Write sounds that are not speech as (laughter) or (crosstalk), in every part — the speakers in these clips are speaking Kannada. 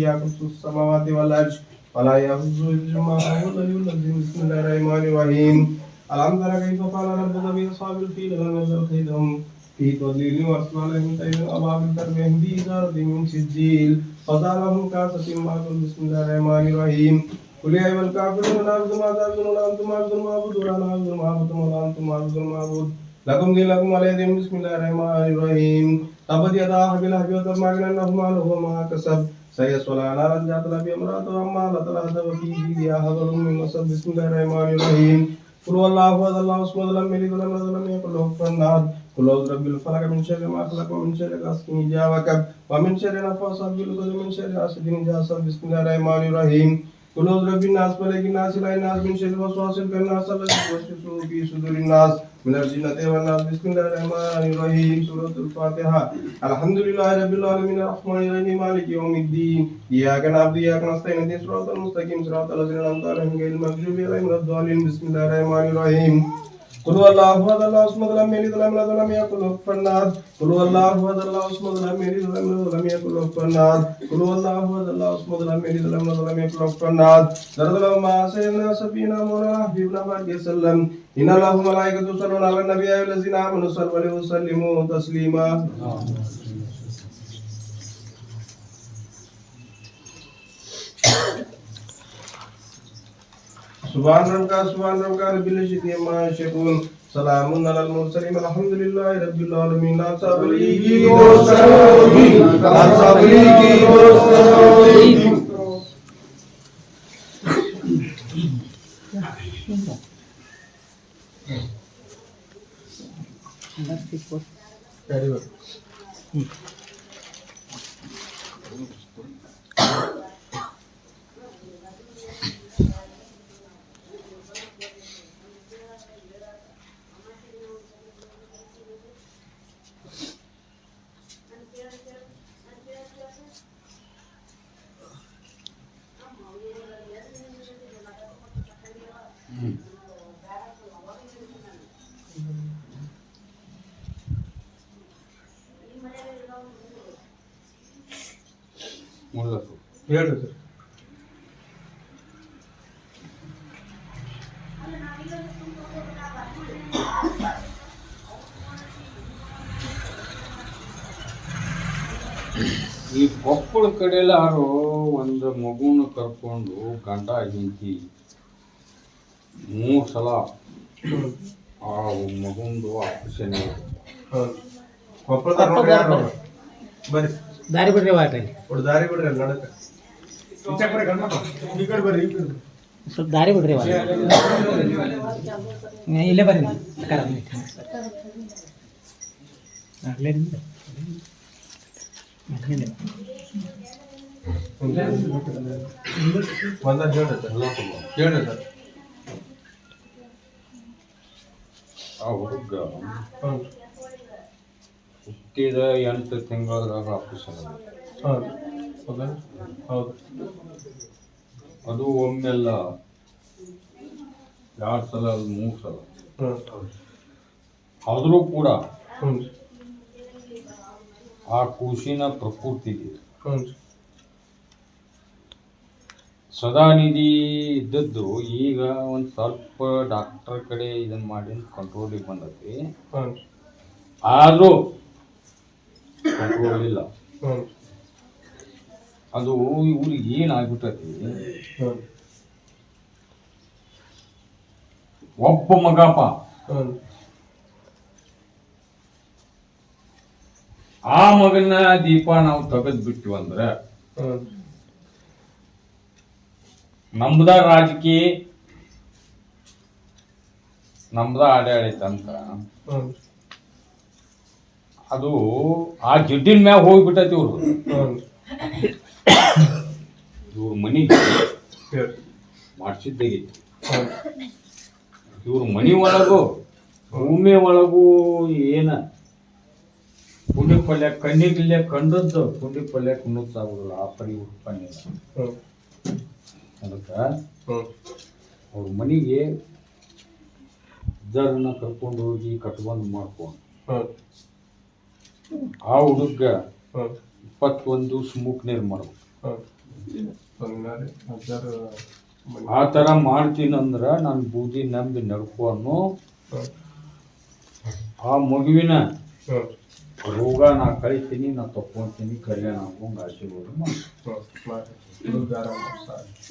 شاء السماوات والارض ولا يحوزه حفظهما وهو العلي العظيم بسم الله الرحمن الرحيم. ألم تر كيف فعل ربك بأصحاب الفيل لم يزل كيدهم؟ في تضليل وارسل عليهم طير أبابيل ترميهم بحجارة من سجيل. فجعلهم كعصف مأكول بسم الله الرحمن الرحيم. قل يا أيها الكافرون، لا أعبد ما تعبدون ولا أنتم عابدون ما أعبد ولا أنا عابد ما عبدتم ولا أنتم عابدون ما أعبد لكم دينكم ولي دين بسم الله الرحمن الرحيم. تبت يدا أبي لهب وتب ما أغنى عنه ماله وما كسب. سيصلى نارا ذات لهب امرأته أمالة لهب وفي جيدها حبل من مسد بسم الله الرحمن الرحيم قل هو الله احد الله الصمد لم يلد ولم يولد ولم يكن له كفوا احد قل اعوذ برب الفلق من شر ما خلق ومن شر غاسق اذا وقب ومن شر النفاثات في العقد ومن شر حاسد اذا حسد بسم الله الرحمن الرحيم قل رب برب الناس ملك الناس اله الناس، من شر الوسواس الخناس الذي يوسوس في صدور الناس من الجنة والناس بسم الله الرحمن الرحيم سورة الفاتحة الحمد لله رب العالمين الرحمن الرحيم مالك يوم الدين إياك نعبد وإياك نستعين اهدنا الصراط المستقيم صراط الذين أنعمت عليهم غير المغضوب عليهم ولا الضالين بسم الله الرحمن الرحيم قل هو الله احد الله الصمد لم يلد ولم يولد ولم يكن له كفوا احد قل هو الله احد الله الصمد لم يلد ولم يولد ولم يكن له كفوا احد قل هو الله احد الله الصمد لم يلد ولم يولد ولم يكن له كفوا احد ضرب له ما سيدنا سفينا مولانا حبيبنا محمد وسلم ان الله وملائكته يصلون على النبي يا أيها الذين امنوا صلوا عليه وسلموا تسليما سبحان ربك سبحان ربك رب العزة عما يصفون سلام على المرسلين الحمد لله رب العالمين لا تبليغي وسلامي لا تبليغي وسلامي Very well. Hmm. ಸರ್ ಈ ಕೊಪ್ಪಳ ಕಡೆಲಾರು ಒಂದು ಮಗುನ ಕರ್ಕೊಂಡು ಗಂಡ ಹೆಂಡತಿ ಮೂರು ಸಲ ಆ ಮಗುಂದು ಆಪರೇಷನ್ ಬರ್ರಿ. ದಾರಿ ಬಿಡ್ರಿ ವಾಟಲ್ಲಿ ಒಟ್ಟು ದಾರಿ ಬಿಡ್ರಿ ಅಲ್ಲಿ ನಡಕ. ಈ ಕಡೆ ಬರ್ರಿ. ಸ್ವಲ್ಪ ದಾರಿ ಬಿಡ್ರಿ ವಾಟ್ರಿ ಇಲ್ಲೇ ಬರ್ರಿ ಇಲ್ಲೇ. ಒಂದ ಹೇಳ್ರಿ ಸರ್ ಹೇಳ್ರಿ ಸರ್ ಆ ಹುಡುಗ. ಹ್ಞೂ ಹುಟ್ಟಿದ ಎಂಟು ತಿಂಗಳದಾಗ ಆಪರೇಷನ್ ಹೌದು. ಹೌದಾ ಹೌದು. ಅದು ಒಮ್ಮೆಲ್ಲ ಎರಡು ಸಲ ಅದು ಮೂರು ಸಲ. ಹ್ಞೂ ಆದರೂ ಕೂಡ ಹ್ಞೂ ಆ ಖುಷಿನ ಪ್ರಕೃತಿಗೆ. ಹ್ಞೂ ಸದಾನಿಧಿ ಇದ್ದದ್ದು ಈಗ ಒಂದು ಸ್ವಲ್ಪ ಡಾಕ್ಟರ್ ಕಡೆ ಇದನ್ನ ಮಾಡಿ ಕಂಟ್ರೋಲಿಗೆ ಬಂದೈತಿ ಆದರೂ ಕಂಟ್ರೋಲ್ ಇಲ್ಲ. ಅದು ಇವ್ರಿಗೆ ಏನಾಗ್ಬಿಟ್ಟೈತಿ ಒಬ್ಬ ಮಗಪ್ಪ. ಆ ಮಗನ ದೀಪ ನಾವು ತೆಗೆದ್ಬಿಟ್ಟು ಅಂದ್ರೆ ನಮ್ದ ರಾಜಕೀಯ ನಮ್ದ ಆಡಳಿತ ಅಂತ. ಅದು ಆ ಜಿಡ್ಡಿನ ಮ್ಯಾಗ ಹೋಗ್ಬಿಟ್ಟೈತಿ ಇವ್ರು. ಇವ್ರ ಮನಿಗೆ ಮಾಡಿಸಿದ್ದಾಗೈತಿ ಇವ್ರ ಮನಿ ಒಳಗು ಭೂಮಿ ಒಳಗೂ ಏನ? ಪುಂಡಿ ಪಲ್ಯ ಕಣ್ಣಿಗಿಲ್ಲೆ ಕಂಡದ್ದು ಪುಂಡಿ ಪಲ್ಯ ಕುಣ್ಣುತ್ತಾಗುದಿಲ್ಲ ಆ ಪರಿ ಉತ್ಪನ್ನ ಅದಕ್ಕೆ ಅವ್ರ ಮನೆಗೆ ಇದ್ದಾರನ್ನ ಕರ್ಕೊಂಡು ಹೋಗಿ ಕಟ್ಬಂದು ಮಾಡ್ಕೊಂಡು ಆ ಹುಡುಗ ಇಪ್ಪತ್ತೊಂದು ದಿವ್ಸ ಮೂಕ್ ನೀರು ಮಾಡ್ಬೇಕು ಆ ಥರ ಮಾಡ್ತೀನಂದ್ರೆ ನಾನು ಬೂದಿ ನಂಬಿ ನಡ್ಕೊಂಡು ಆ ಮಗುವಿನ ರೋಗ ನಾ ಕಳಿತೀನಿ ನಾ ತಕ್ಕೊಂತೀನಿ ಕಲ್ಯಾಣ ಆಗೋಂಗೆ ಆಶೀರ್ವಾದ ಮಾಡಿ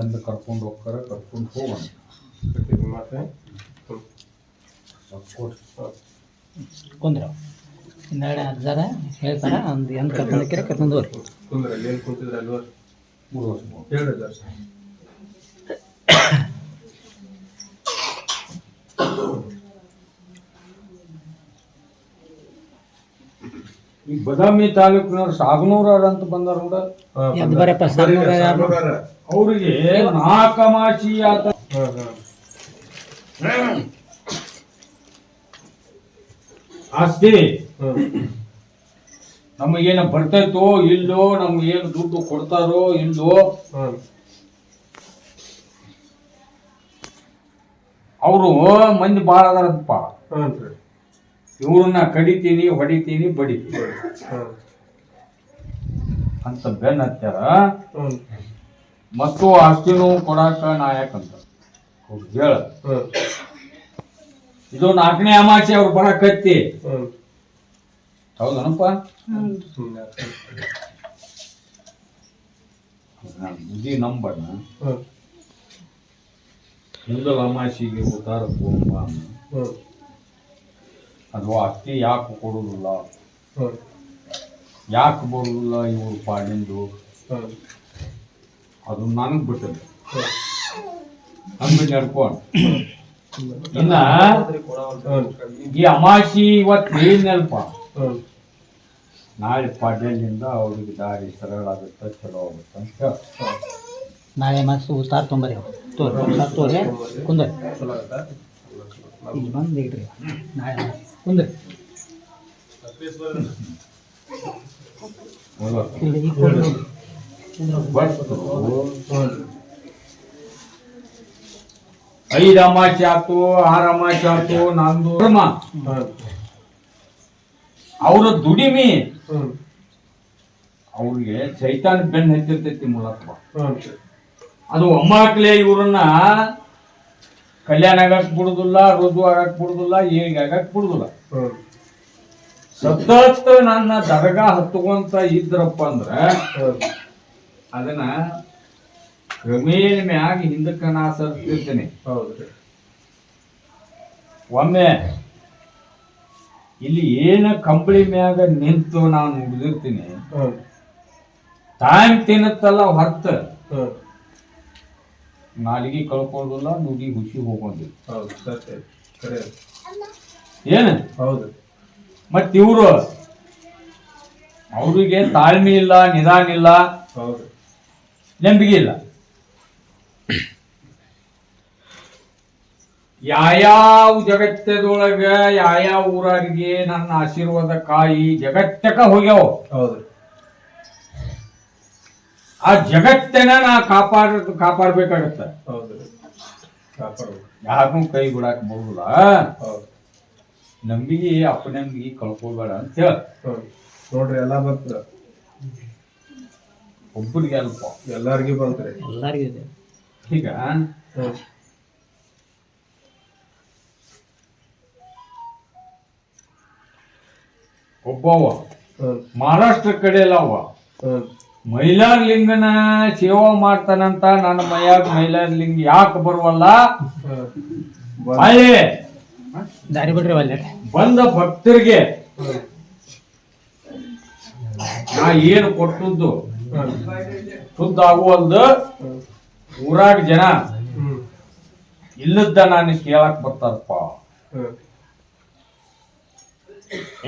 ಎಂದು ಕರ್ಕೊಂಡು ಹೋಗ್ತಾರೆ ಕರ್ಕೊಂಡು ಹೋಗೋಣ. ಕುಂದ್ರ. ಹಿಂದಗಡೆ ಅಜ್ಜಾರ ಹೇಳ್ತಾರ ಒಂದು ಎಂತ ಕರ್ಕೊಂಡು ಹೋಗ್ಯಾರ ಕರ್ಕೊಂಡು ಹೋಗ್ರಿ. ಕುಂದ್ರೆ ಏನು ಕುಂತಿದ್ರೆ ಅಲ್ವ ಮೂರು ವರ್ಷ Thank ಹಜಾರ್ (coughs) ಈ ಬದಾಮಿ ತಾಲೂಕಿನ ಸಾಗನೂರ ಅಂತ ಬಂದಾರ ನೋಡ. ನಾಕಮಾಚಿ ಯಾರು? ಅವ್ರಿಗೆ ನಾಲ್ಕಮಾಸಿ ಆತ. ಆಸ್ತಿ. ನಮಗೇನ ಬರ್ತೈತೋ ಇಲ್ಲೋ ನಮ್ಗೇನು ದುಡ್ಡು ಕೊಡ್ತಾರೋ ಇಲ್ಲೋ. ಅವರು ಮಂದಿ ಭಾಳ ಅದಾರಂತಪ್ಪ ಹ್ಞೂ ರೀ ಇವ್ರನ್ನ ಕಡಿತೀನಿ ಹೊಡಿತೀನಿ ಬಡಿತೀನಿ ಹ್ಞೂ ಅಂತ ಬೆನ್ ಹತ್ಯಾರ ಹ್ಞೂ ಮತ್ತು ಆಸ್ತಿನೂ ಕೊಡಾಕ ನಾ ಯಾಕಂತ ಹೇಳ. ಇದು ನಾಲ್ಕನೇ ಅಮಾಸೆ ಅವ್ರು ಬರಕತ್ತಿ ಹ್ಞೂ ಹೌದನಪ್ಪ? ಬುದ್ಧಿ ನಂಬಣ್ಣ. ಹ್ಞೂ ಹಿಂದಲ ಅಮಾಸಿಗೆ ಉತ್ತಾರ ತಗೊಂಬ ಅನ್ನ. ಅಕ್ಕಿ ಯಾಕೆ ಕೊಡೋದಿಲ್ಲ ಯಾಕೆ ಬರೋದಿಲ್ಲ ಇವ್ರು ಪಾಡಿಂದು? ಅದು ನನಗೆ ಬಿಟ್ಟದ ಹಂಗೆ ನಡ್ಕೊಂಡು ಇನ್ನ ಈ ಅಮಾಸಿ ಇವತ್ತು ಏನ್ ನೆನಪ ನಾಳೆ ಪಾಡ್ಯದಿಂದ ಅವ್ರಿಗೆ ದಾರಿ ಸರಳ ಆಗುತ್ತೆ ಚಲೋ ಆಗುತ್ತೆ ಅಂತ. ನಾಳೆ ಮಸ್ತ್ ಉತ್ತಾರ ತೊಂಬರಿ ತೋರಿ ತೋರಿ ಕುಂದರಿ. ಬಂದು ಇಡ್ರಿ. ನಾಳೆ ಹ್ಞೂ ಐದು ಅಮಾಸೆ ಆಯ್ತು ಆರು ಅಮಾಸೆ ಆಯ್ತು ನಂದು ಧರ್ಮ. ಅವರ ದುಡಿಮಿ. ಅವ್ರಿಗೆ ಚೈತಾನ್ ಬೆನ್ನು ಹೆಚ್ಚಿರ್ತೈತಿ ಮೂಲಕ ಅದು ಒಮ್ಮಾಕ್ಲೆ ಇವ್ರನ್ನ ಕಲ್ಯಾಣ ಆಗಕ್ ಬಿಡುದಿಲ್ಲ ರುಜು ಆಗಕ್ ಬಿಡುದಿಲ್ಲ ಏಳಿಗೆ ಆಗಕ್ ಬಿಡುದಿಲ್ಲ. ಸತತ್ ನನ್ನ ದರ್ಗಾ ಹತ್ಕೊಂತ ಇದ್ರಪ್ಪ ಅಂದ್ರ ಅದನ್ನ ಕ್ರಮೇಣ ಮ್ಯಾಗ ಹಿಂದಕ್ಕೆ ನಾ ಸರ್ತಿರ್ತೀನಿ ಒಮ್ಮೆ ಇಲ್ಲಿ ಏನ ಕಂಬಳಿ ಮ್ಯಾಗ ನಿಂತು ನಾನು ಉಳಿದಿರ್ತೀನಿ ತಾಯಿ ತಿನ್ನತ್ತಲ್ಲ ಹ್ಞೂ ನಾಲಿಗೆ ಕಳ್ಕೊಳ್ಳೋದಿಲ್ಲ ನುಡಿ ಹುಸಿ ಹೋಗೋದಿಲ್ಲ ಹೌದು ಸತ್ಯ. ಕರೆ. ಏನು? ಹೌದು. ಮತ್ತೆ ಇವರು? ಅವರಿಗೆ ತಾಳ್ಮೆ ಇಲ್ಲ ನಿಧಾನ ಇಲ್ಲ. ಹೌದು. ನಂಬಿಕೆ ಇಲ್ಲ. ಯಾವ ಜಗತ್ತದೊಳಗ ಯಾವ ಊರಾಗಿ ನನ್ನ ಆಶೀರ್ವಾದ ಕಾಯಿ ಜಗತ್ತಕ ಹೋಗ್ಯಾವ? ಹೌದು. ಆ ಜಗತ್ತನ್ನ ನಾ ಕಾಪಾಡ ಕಾಪಾಡ್ಬೇಕಾಗತ್ತ. ಹೌದು. ರೀ ಕಾಪಾಡ್ಬೇಕು. ಯಾರನ್ನೂ ಕೈ ಬಿಡಾಕ ಬರುದಿಲ್ಲ. ಹೌದು. ನಂಬಿಕೆ ಕಳ್ಕೊಳ್ಬೇಡ ಕಳ್ಕೊಬೇಡ ಅಂತ ಹೇಳ. ನೋಡ್ರಿ ಎಲ್ಲ ಬರ್ತ ಒಬ್ಬರಿಗೆ ಅಲ್ಪ. ಎಲ್ಲಾರ್ಗಿ ಬರ್ತಾರೆ ಎಲ್ಲರಿಗೂ ಇದೆ. ಈಗ ಒಬ್ಬವ ಮಹಾರಾಷ್ಟ್ರ ಕಡೆ ಎಲ್ಲ ಅವ. ಮೈಲಾರ್ ಲಿಂಗನ ಸೇವಾ ಮಾಡ್ತಾನಂತ ನನ್ನ ಮೈಯಾಗ ಮೈಲಾರ್ ಲಿಂಗ ಯಾಕೆ ಬರುವಲ್ಲ? ದಾರಿ ಬಿಡ್ರಿ ಬಂದ ಭಕ್ತರಿಗೆ ನಾ ಏನು ಕೊಟ್ಟದ್ದು? ಶುದ್ಧ ಆಗುವಲ್ದು ಊರಾಗ ಜನ ಇಲ್ಲದ್ದ ಇಲ್ಲದ ನಾನು ಕೇಳಕ್ ಬರ್ತಾರಪ್ಪ.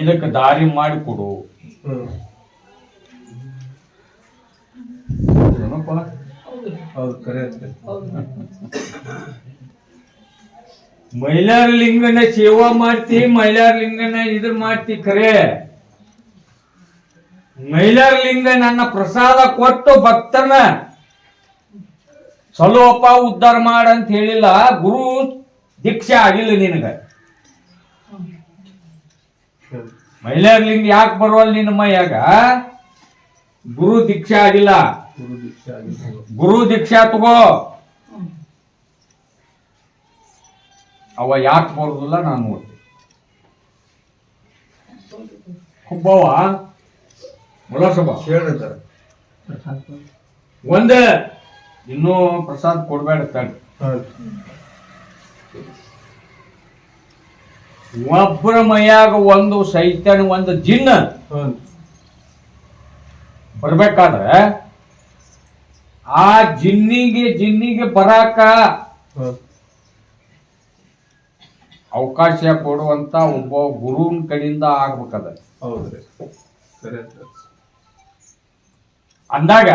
ಇದಕ್ಕೆ ದಾರಿ ಮಾಡಿಕೊಡು ಹ್ಞೂ ಮೈಲಾರ ಲಿಂಗನ ಸೇವಾ ಮಾಡ್ತಿ, ಮೈಲಾರ ಲಿಂಗನ ಇದ್ರ ಮಾಡ್ತಿ ಖರೆ ಮೈಲಾರ ಲಿಂಗ ನನ್ನ ಪ್ರಸಾದ ಕೊಟ್ಟು ಭಕ್ತನ ಸಲೋಪ ಉದ್ಧಾರ ಮಾಡ ಅಂತ ಹೇಳಿಲ್ಲ, ಗುರು ದೀಕ್ಷೆ ಆಗಿಲ್ಲ ನಿನಗ. ಮೈಲಾರ ಲಿಂಗ ಯಾಕೆ ಬರುವಲ್ಲ ನಿನ್ನ ಮೈಯಾಗ? ಗುರು ದೀಕ್ಷಾ ಆಗಿಲ್ಲ. ಗುರು ದೀಕ್ಷೆ ತಗೋ. ಅವ ಯಾಕೆ ಬರೋದಿಲ್ಲ ನಾನು ನೋಡ್ತೀನಿ. ಒಂದ, ಇನ್ನೂ ಪ್ರಸಾದ್ ಕೊಡ್ಬೇಡ ತಡಿ. ಒಬ್ಬರ ಮೈಯಾಗ ಒಂದು ಸೈತಾನ, ಒಂದು ಜಿನ್ನ. ಬರ್ಬೇಕಾದ್ರೆ ಆ ಜಿನ್ನಿಗೆ ಜಿನ್ನಿಗೆ ಬರಾಕ ಅವಕಾಶ ಕೊಡುವಂತ ಒಬ್ಬ ಗುರುವಿನ ಕಡೆಯಿಂದ ಆಗ್ಬೇಕದ. ಅಂದಾಗ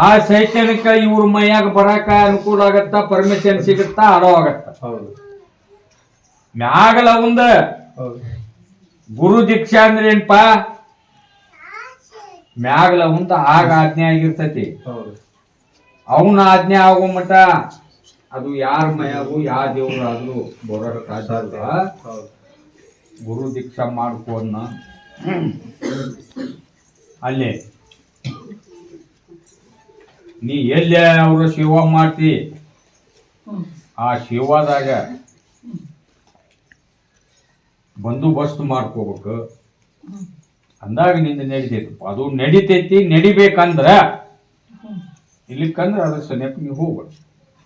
ಆ ಶೈಕ್ಷಣಿಕ ಇವ್ರ ಮೈಯಾಗ ಬರಾಕ ಅನುಕೂಲ ಆಗತ್ತ ಪರ್ಮಿಷನ್ ಸಿಗುತ್ತಾ ಅರೋ ಆಗತ್ತ. ಹೌದು. ಮ್ಯಾಗಲ ಒಂದ ಗುರು ದೀಕ್ಷಾ ಅಂದ್ರೆ ಏನ್ಪ ಮ್ಯಾಗಲ ಉಂತ ಆಗ ಆಜ್ಞೆ ಆಗಿರ್ತೈತಿ. ಹೌದು. ಅವನ ಆಜ್ಞೆ ಆಗೋ ಮಟ ಅದು ಯಾರ ಮಯಾಗು ಯಾವ ದೇವರಾದ್ರೂ ಇಲ್ಲ ಹೌದು. ಗುರು ದೀಕ್ಷಾ ಮಾಡ್ಕೋನ್ನ ಅಲ್ಲಿ. ನೀ ಎಲ್ಲೇ ಅವರು ಶಿವ ಮಾಡ್ತಿ? ಆ ಸೇವಾದಾಗ ಬಂದೋಬಸ್ತ್ ಮಾಡ್ಕೋಬೇಕು. ಅಂದಾಗ ನಿಂದ ನಡಿತೈತಿ. ಅದು ನಡಿತೈತಿ ನಡಿಬೇಕಂದ್ರ ಇಲ್ಲಿಕ್ಕಂದ್ರ ಅದ್ರ ಸನೇಪ ನೀವು ಹೋಗ್ಬೇಕು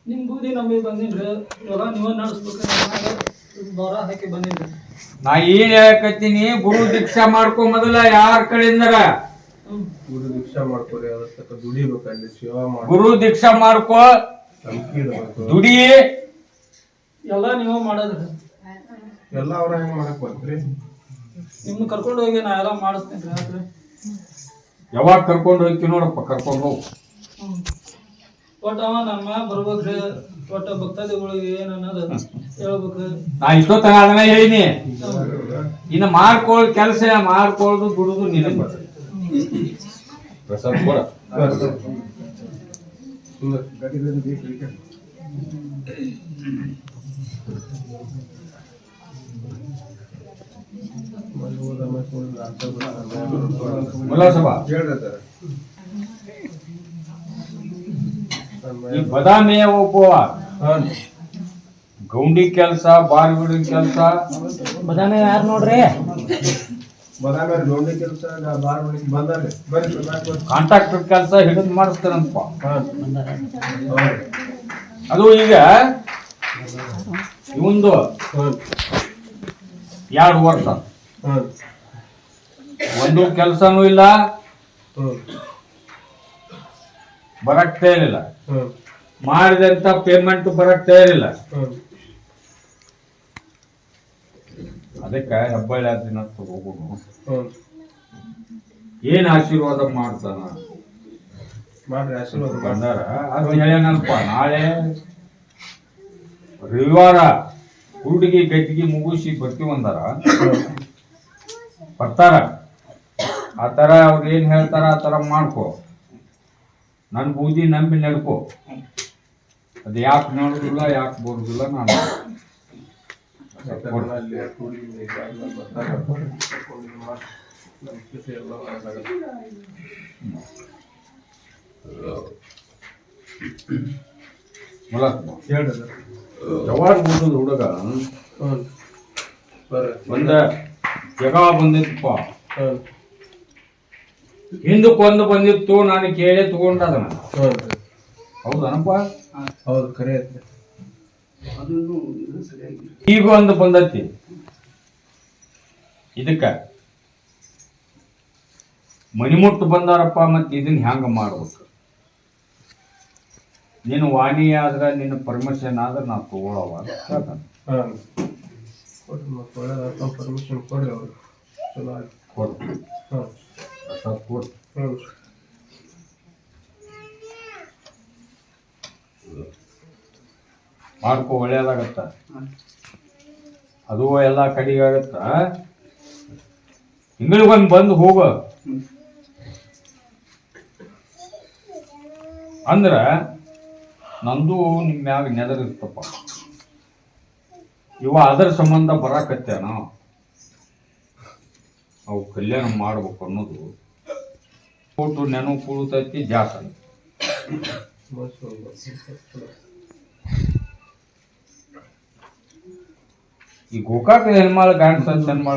ನಿಮ್ಮ ಬೂದಿ ನಮಗೆ ಬಂದಿನ್ರಿ ಇವಾಗ ನೀವ ನಡೆಸ್ಬೇಕು ದೊರ ಹಾಕಿ ಬಂದಿನ್ರಿ ನಾ ಏನ್ ಹೇಳಕತ್ತೀನಿ ಗುರು ದೀಕ್ಷಾ ಮಾಡ್ಕೊ ಮೊದಲ ಯಾರ ಕಡೆಯಿಂದರ? ಗುರು ದೀಕ್ಷಾ ಮಾಡ್ಕೊರಿ ಅದಕ್ಕೆ ದುಡಿಬೇಕಲ್ಲಿ ಸೇವಾ ಮಾಡಿ ಗುರು ದೀಕ್ಷಾ ಮಾಡ್ಕೋ. ದುಡಿ. ಎಲ್ಲ ನೀವು ಮಾಡೋದ್ರಿ. ಎಲ್ಲ ಅವ್ರ ಹೆಂಗ್ ಮಾಡಕ್ ಬಂತ್ರಿ ನಿಮ್ನ ಕರ್ಕೊಂಡು ಹೋಗಿ ನಾ ಎಲ್ಲ ಮಾಡಿಸ್ತೀನಿ ರಾತ್ರಿ ಯಾವಾಗ ಕರ್ಕೊಂಡು ಹೋಗ್ತಿ ನೋಡಪ್ಪ ಕರ್ಕೊಂಡು ಹೋಗು. ಒಟ್ಟ ಅವ ನಮ್ಮ ಬರ್ಬೇಕು ಬರ್ಬೇಕ್ರಿ ಒಟ್ಟ ಭಕ್ತಾದಿಗಳಿಗೆ ಏನನ್ನೋದು ಅನ್ನೋದು ಹೇಳ್ಬೇಕು ನಾ ಇಷ್ಟೊತ್ತನ ಅದನ್ನ ಹೇಳಿನಿ. ಇನ್ನು ಮಾಡ್ಕೊಳ್ಳೋ ಕೆಲಸ ಮಾಡ್ಕೊಳ್ಳೋದು ಬಿಡುದು ನಿನ್ನ ಪ್ರಸಾದ್ ಕೊಡ. ಈ ಬದಾಮಿಯ ಹಾಂ ಗೌಂಡಿ ಕೆಲಸ ಬಾರ್ ಬಿಡಿನ ಕೆಲಸ. ಬದಾಮಿ ಯಾರು ನೋಡ್ರಿ? ಕಾಂಟ್ರಾಕ್ಟರ್ ಕೆಲಸ ಹಿಡಿದು ಮಾಡಿಸ್ತಾರಂತ ಅದು ಈಗ ಇವೊಂದು ಹಾಂ ಎರಡು ವರ್ಷ. ಒಂದು ಕೆಲಸನೂ ಇಲ್ಲ. ಬರಕ್ತೇ ಇರಲಿಲ್ಲ. ಮಾಡಿದಂತ ಪೇಮೆಂಟ್ ಬರಕ್ತೇ ಇರಲಿಲ್ಲ. ಅದಕ್ಕೆ ಹೆಬ್ಬಳ್ಳಿ ದಿನ ಹ್ಮ್ ಏನ್ ಆಶೀರ್ವಾದ ಮಾಡ್ತಾನ? ಮಾಡ್ರಿ ಆಶೀರ್ವಾದ ಬಂದಾರ? ಅದು ಹೇಳ್ಯಾನಲ್ಪ ನಾಳೆ ರವಿವಾರ. ಹುಡುಗಿ ಗದ್ದಿಗೆ ಮುಗಿಸಿ ಬರ್ತೀವಂದಾರ ಬರ್ತಾರ. ಆ ಥರ ಅವ್ರು ಏನು ಹೇಳ್ತಾರ ಆ ಥರ ಮಾಡ್ಕೊ. ನನ್ನ ಬೂದಿ ನಂಬಿ ನಡ್ಕೊ. ಅದು ಯಾಕೆ ನೋಡುದಿಲ್ಲ, ಯಾಕೆ ಬರುದಿಲ್ಲ ನಾನು ಯಾಕಂದ್ರೆ ಯಾವಾಗ ಓದೋದು ಹುಡುಗ ಒಂದ ಜಗ ಬಂದಿತ್ತಪ್ಪ. ಹಿಂದಕ್ಕೆ ಒಂದು ಬಂದಿತ್ತು ನಾನು ಕೇಳಿ ಹ್ಮ್ ಹೌದನಪ್ಪ? ಹೌದು ಕರೆ ಈಗ ಒಂದು ಬಂದತಿ. ಇದಕ್ಕ. ಮಣಿಮುಟ್ಟು ಬಂದಾರಪ್ಪ ಮತ್ತೆ ಇದನ್ನ ಹ್ಯಾಂಗ ಮಾಡ್ಬೇಕು? ನೀನು ವಾಣಿ ಆದ್ರೆ ನಿನ್ನ ಪರ್ಮಿಷನ್ ಆದ್ರೆ ನಾವು ತಗೊಳವ ಅಂತ ಹೇಳ್ತಾನೆ. ಹಾಂ. ಕೊಡ್ರಿ ಮತ್ತೆ ಒಳ್ಳೆದಾಗ್ತಾವ ಪರ್ಮಿಷನ್ ಕೊಡ್ರಿ ಅವ್ರು. ಚಲೋ ಆಯ್ತು. ಕೊಡು. ಹಾಂ. ಪ್ರಸಾದ್ ಕೊಡು. ಹ್ಞೂ ಮಾಡ್ಕೊ ಒಳ್ಳೇದಾಗತ್ತ. ಅದು ಎಲ್ಲ ಕಡಿಗೆ ಆಗತ್ತ ತಿಂಗಳಿಗೊಂದು ಬಂದು ಹೋಗ. ಅಂದ್ರ ನಂದು ನಿಮ್ಮ ಮ್ಯಾಗ ನೆದರಿರ್ತಪ್ಪ ಇವ ಅದರ ಸಂಬಂಧ ಬರಾಕತ್ತೇನ ಅವು ಕಲ್ಯಾಣ ಮಾಡ್ಬೇಕು ಅನ್ನೋದು. ಕೊಟ್ಟು ನೆನಪು ಕೂಡತೈತಿ, ಜಾಸ್ತಿ. ಈ ಗೋಕಾಕ ಹೆಣ್ಮಾಳ ಗಾಂಡ್ ಸತ್ ಹೆಣ್ಮಾಳ